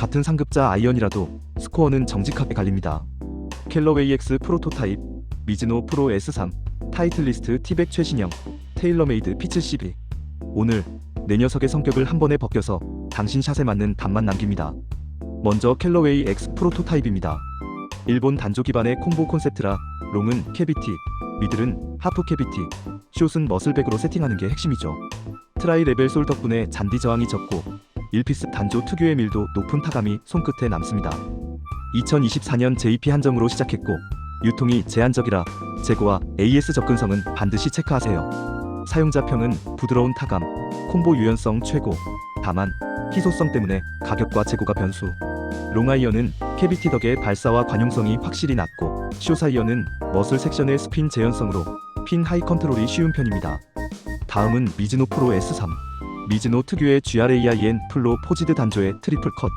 같은 상급자 아이언이라도 스코어는 정직하게 갈립니다. 켈러웨이 X 프로토타입, 미즈노 프로 S3, 타이틀리스트 티백 최신형, 테일러메이드 P72. 오늘 내 녀석의 성격을 한 번에 벗겨서 당신 샷에 맞는 답만 남깁니다. 먼저 켈러웨이 X 프로토타입입니다. 일본 단조 기반의 콤보 콘셉트라 롱은 캐비티, 미들은 하프 캐비티, 숏은 머슬백으로 세팅하는 게 핵심이죠. 트라이 레벨 솔 덕분에 잔디 저항이 적고 1피스 단조 특유의 밀도 높은 타감이 손끝에 남습니다. 2024년 JP 한정으로 시작했고 유통이 제한적이라 재고와 AS 접근성은 반드시 체크하세요. 사용자 평은 부드러운 타감, 콤보 유연성 최고. 다만 희소성 때문에 가격과 재고가 변수. 롱아이언은 캐비티 덕에 발사와 관용성이 확실히 낮고 쇼사이언은 머슬 섹션의 스핀 재현성으로 핀 하이 컨트롤이 쉬운 편입니다. 다음은 미즈노 프로 S3. 미즈노 특유의 GRAIN 플로 포지드 단조의 트리플 컷.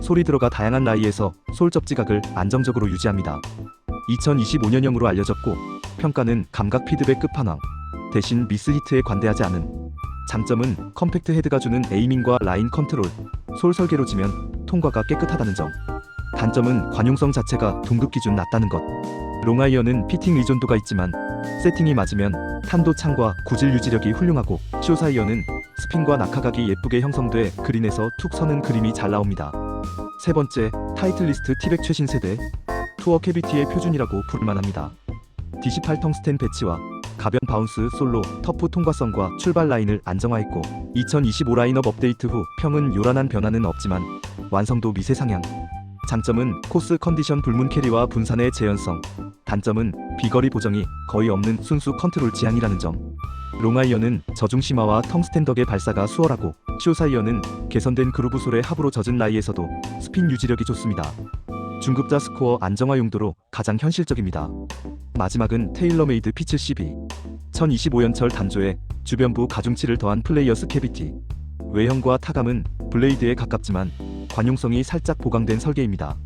소리 들어가 다양한 라이에서 솔 접 지각을 안정적으로 유지합니다. 2025년형으로 알려졌고 평가는 감각 피드백 끝판왕. 대신 미스 히트에 관대하지 않은 장점은 컴팩트 헤드가 주는 에이밍과 라인 컨트롤. 솔 설계로 지면 통과가 깨끗하다는 점. 단점은 관용성 자체가 동급 기준 낮다는 것. 롱아이언은 피팅 의존도가 있지만 세팅이 맞으면 탄도 창과 구질 유지력이 훌륭하고 쇼사이언은 스핀과 낙하각이 예쁘게 형성돼 그린에서 툭 서는 그림이 잘 나옵니다. 세 번째, 타이틀리스트 티백 최신 세대 투어 캐비티의 표준이라고 부를만합니다. DC8 텅스텐 배치와 가변 바운스 솔로 터프 통과성과 출발 라인을 안정화했고 2025 라인업 업데이트 후 평은 요란한 변화는 없지만 완성도 미세 상향. 장점은 코스 컨디션 불문 캐리와 분산의 재현성. 단점은 비거리 보정이 거의 없는 순수 컨트롤 지향이라는 점. 롱아이언은 저중심화와 텅스텐 덕의 발사가 수월하고 쇼사이언은 개선된 그루브 솔의 합으로 젖은 라이에서도 스핀 유지력이 좋습니다. 중급자 스코어 안정화 용도로 가장 현실적입니다. 마지막은 테일러메이드 P72. 1025연철 단조에 주변부 가중치를 더한 플레이어스 캐비티. 외형과 타감은 블레이드에 가깝지만 관용성이 살짝 보강된 설계입니다.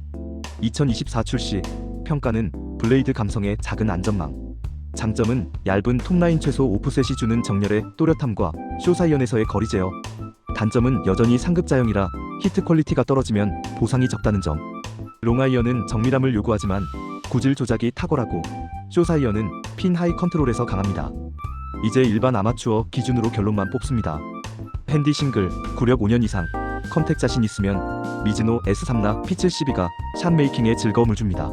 2024 출시 평가는 블레이드 감성의 작은 안전망. 장점은 얇은 톱라인 최소 오프셋이 주는 정렬의 또렷함과 쇼사이언에서의 거리 제어. 단점은 여전히 상급 자형이라 히트 퀄리티가 떨어지면 보상이 적다는 점. 롱아이언은 정밀함을 요구하지만 구질 조작이 탁월하고 쇼사이언은 핀 하이 컨트롤에서 강합니다. 이제 일반 아마추어 기준으로 결론만 뽑습니다. 핸디 싱글, 구력 5년 이상, 컨택 자신 있으면 미즈노 S3나 P72가 샷 메이킹에 즐거움을 줍니다.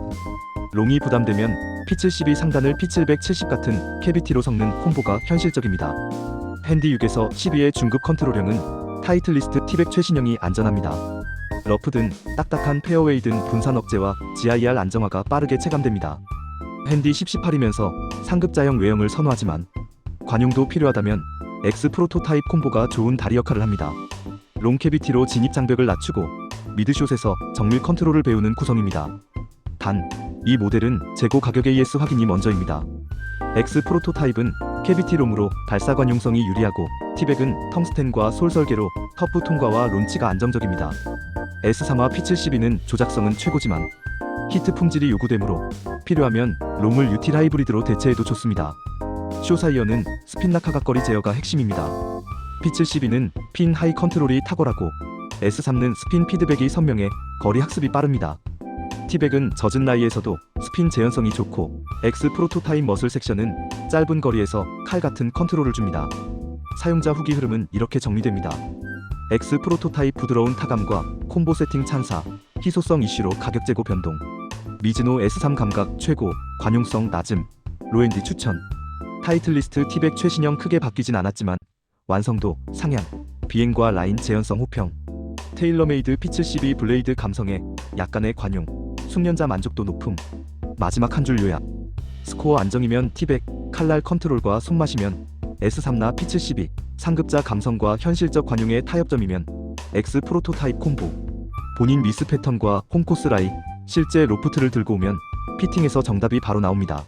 롱이 부담되면 P72 상단을 P770 같은 캐비티로 섞는 콤보가 현실적입니다. 핸디 6에서 12의 중급 컨트롤형은 타이틀리스트 티백 최신형이 안전합니다. 러프든 딱딱한 페어웨이든 분산 억제와 GIR 안정화가 빠르게 체감됩니다. 핸디 1018이면서 상급자형 외형을 선호하지만 관용도 필요하다면 X 프로토타입 콤보가 좋은 다리 역할을 합니다. 롱 캐비티로 진입 장벽을 낮추고 미드숏에서 정밀 컨트롤을 배우는 구성입니다. 단, 이 모델은 재고 가격 AS 확인이 먼저입니다. X 프로토타입은 캐비티 롬으로 발사 관 용성이 유리하고 티백은 텅스텐과 솔 설계로 터프 통과와 론치가 안정적입니다. S3와 P72는 조작성은 최고지만 히트 품질이 요구되므로 필요하면 롱을 유틸 하이브리드로 대체해도 좋습니다. 쇼사이어는 스핀 낙하각거리 제어가 핵심입니다. P72는 핀 하이 컨트롤이 탁월하고 S3는 스핀 피드백이 선명해 거리 학습이 빠릅니다. T백은 젖은 라이에서도 스핀 재현성이 좋고 X 프로토타입 머슬 섹션은 짧은 거리에서 칼 같은 컨트롤을 줍니다. 사용자 후기 흐름은 이렇게 정리됩니다. X 프로토타입 부드러운 타감과 콤보 세팅 찬사, 희소성 이슈로 가격 재고 변동. 미즈노 S3 감각 최고, 관용성 낮음, 로엔디 추천. 타이틀리스트 T백 최신형 크게 바뀌진 않았지만 완성도 상향, 비행과 라인 재현성 호평. 테일러메이드 P72 블레이드 감성에 약간의 관용, 숙련자 만족도 높음. 마지막 한 줄 요약. 스코어 안정이면 T백, 칼날 컨트롤과 손맛이면 S3나 P72, 상급자 감성과 현실적 관용의 타협점이면 X 프로토타입 콤보. 본인 미스 패턴과 홈코스 라이, 실제 로프트를 들고 오면 피팅에서 정답이 바로 나옵니다.